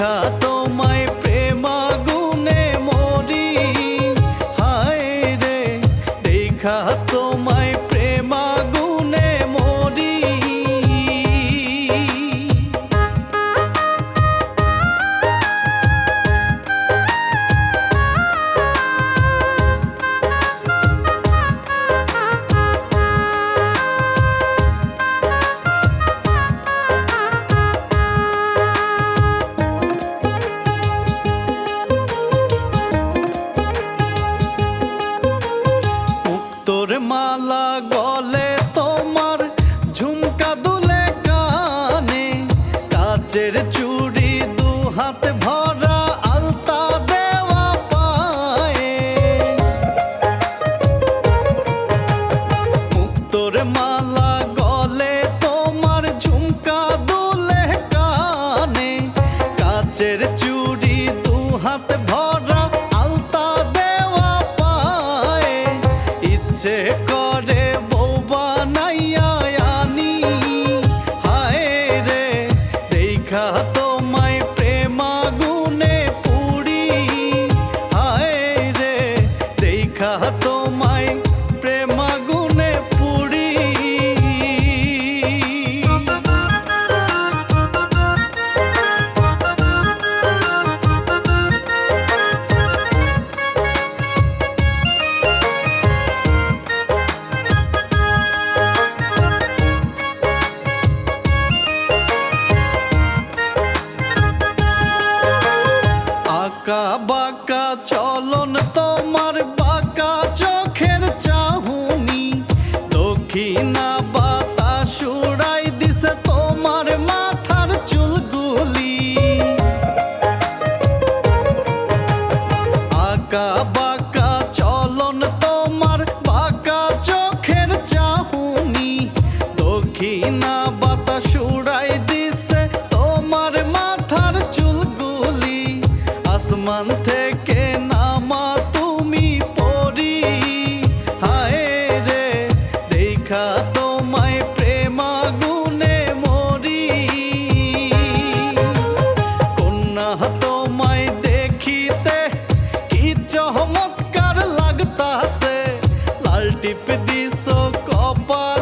দেখা তোমায় প্রেমাগুনে মরি। হায় রে দেখা তোমায় তোমায় প্রেমাগুনে পুড়ি। রে প্রেমা আঁকা বাঁকা, চলন তোমার বাঁকা, চোখের চাহুনি। দক্ষিণা বাতাস উড়াই দিছে তোমার মাথার চুলগুলি। আঁকা, বাঁকা, চলন তোমার বাঁকা, চোখের চাহুনি। দক্ষিণা Bye.